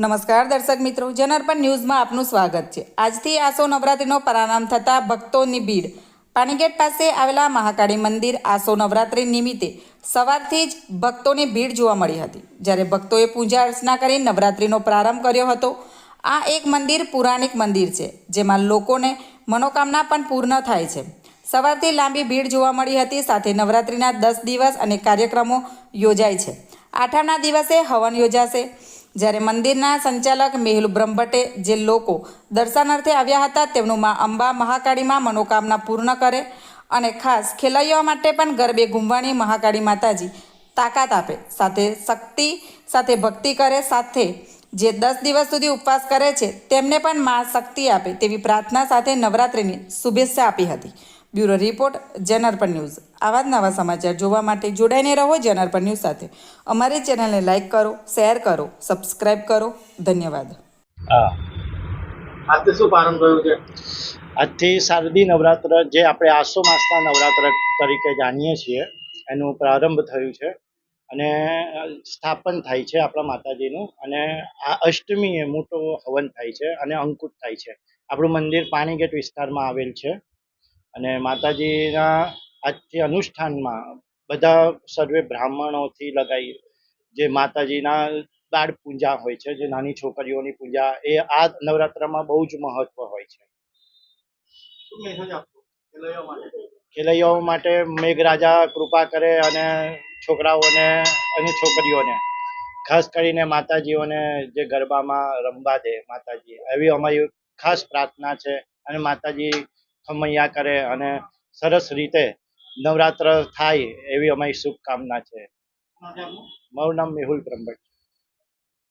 નમસ્કાર દર્શક મિત્રો, જનાર્પણ ન્યૂઝમાં આપનું સ્વાગત છે. આજથી આસો નવરાત્રિનો પ્રારંભ થતાં ભક્તોની ભીડ. પાણીગેટ પાસે આવેલા મહાકાળી મંદિર આસો નવરાત્રિ નિમિત્તે સવારથી જ ભક્તોની ભીડ જોવા મળી હતી. જ્યારે ભક્તોએ પૂજા અર્ચના કરી નવરાત્રિનો પ્રારંભ કર્યો હતો. આ એક મંદિર પુરાણિક મંદિર છે, જેમાં લોકોને મનોકામના પણ પૂર્ણ થાય છે. સવારથી લાંબી ભીડ જોવા મળી હતી, સાથે નવરાત્રિના દસ દિવસ અને કાર્યક્રમો યોજાય છે. આઠમના દિવસે હવન યોજાશે. જ્યારે મંદિરના સંચાલક મેહુલ બ્રહ્મભટ્ટે જે લોકો દર્શનાર્થે આવ્યા હતા, તેમનું મા અંબા મહાકાળીમાં મનોકામના પૂર્ણ કરે અને ખાસ ખેલૈયાઓ માટે પણ ગરબે ઘૂમવાની મહાકાળી માતાજી તાકાત આપે. સાથે શક્તિ, સાથે ભક્તિ કરે, સાથે જે દસ દિવસ સુધી ઉપવાસ કરે છે, તેમને પણ મા શક્તિ આપે તેવી પ્રાર્થના સાથે નવરાત્રિની શુભેચ્છા આપી હતી. Bureau report Janarpan news. આવા જ નવા સમાચાર જોવા માટે જોડાઈને રહો જનાર્પણ ન્યૂઝ સાથે. અમારી ચેનલને લાઇક કરો શેર કરો સબસ્ક્રાઇબ કરો. ધન્યવાદ. હા. આજથી શું પ્રારંભ થયું છે? આજથી શારદી નવરાત્ર જે આપણે આસો માસના નવરાત્ર તરીકે જાણીએ છીએ એનું પ્રારંભ થયું છે. અને સ્થાપન થાય છે આપણા માતાજીનું. અને આ અષ્ટમીએ મોટો હવન થાય છે અને અંકુટ થાય છે. આપણું મંદિર પાણીગેટ વિસ્તારમાં આવેલ છે. અને માતાજીના આજથી અનુષ્ઠાનમાં બધા સર્વે બ્રાહ્મણોથી લગાવી જે માતાજીના બાળ પૂજા હોય છે જે નાની છોકરીઓની પૂજા એ આ નવરાત્રમાં બહુ જ મહત્વ હોય છે. ખેલૈયાઓ માટે મેઘરાજા કૃપા કરે અને છોકરાઓને અને છોકરીઓને ખાસ કરીને માતાજીઓને જે ગરબામાં રમવા દે માતાજી એવી અમારી ખાસ પ્રાર્થના છે. અને માતાજી ખમૈયા કરે અને સરસ રીતે નવરાત્ર થાય એવી અમારી શુભકામના છે. છે મારું નામ મેહુલ બ્રહ્મભટ્ટ.